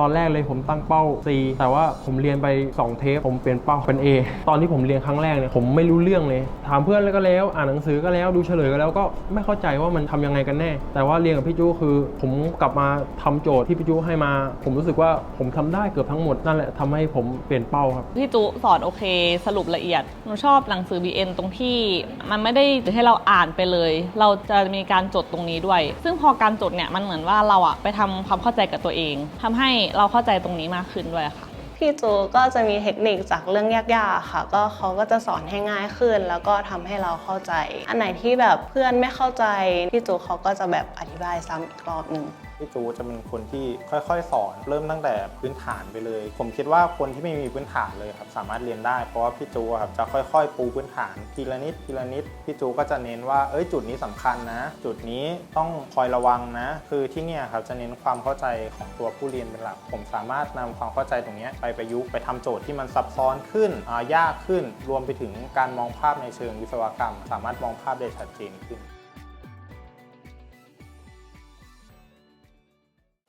ตอนแรกเลยผมตั้งเป้า C แต่ว่าผมเรียนไป 2 เทปผมเปลี่ยนเป้าเป็น A ตอนที่ผมเรียนครั้งแรกเนี่ยผมไม่รู้เรื่องเลย ถามเพื่อนแล้วก็แล้ว อ่านหนังสือก็แล้วดูเฉลยก็แล้วก็ไม่เข้าใจว่ามันทำยังไงกันแน่ แต่ว่าเรียนกับพี่จูคือ ผมกลับมาทำโจทย์ที่พี่จูให้มา ผมรู้สึกว่าผมทำได้เกือบทั้งหมดนั่นแหละทำให้ผมเปลี่ยนเป้าครับพี่จุสอนโอเค สรุปละเอียดหนูชอบหนังสือ BN ตรงที่มันไม่ได้ให้เราอ่านไปเลย เราจะมีการจดตรงนี้ด้วย ซึ่งพอการจดเนี่ยมันเหมือนว่าเราอะไปทำความเข้าใจกับตัวเองทำให้เราเข้าใจตรงนี้มากขึ้นด้วยค่ะ พี่จูก็จะมีเทคนิคจากเรื่องยากๆค่ะ ก็เขาก็จะสอนให้ง่ายขึ้น แล้วก็ทำให้เราเข้าใจ อันไหนที่แบบเพื่อนไม่เข้าใจพี่จูเขาก็จะแบบอธิบายซ้ำอีกรอบหนึ่ง พี่จูจะเป็นคนที่ค่อยๆ สอนเริ่มตั้งแต่พื้นฐานไปเลย ผมคิดว่าคนที่ไม่มีพื้นฐานเลยครับสามารถเรียนได้ เพราะว่าพี่จูครับจะค่อยๆ ปูพื้นฐานทีละนิดทีละนิดพี่จูก็จะเน้นว่าเอ้ยจุดนี้สำคัญนะ จุดนี้ต้องคอยระวังนะ คือที่เนี่ยครับจะเน้นความเข้าใจของตัวผู้เรียนเป็นหลัก ผมสามารถนำความเข้าใจตรงเนี้ยไปประยุกต์ไปทำโจทย์ที่มันซับซ้อนขึ้นยากขึ้น รวมไปถึงการมองภาพในเชิงวิศวกรรม สามารถมองภาพได้ชัดเจนขึ้น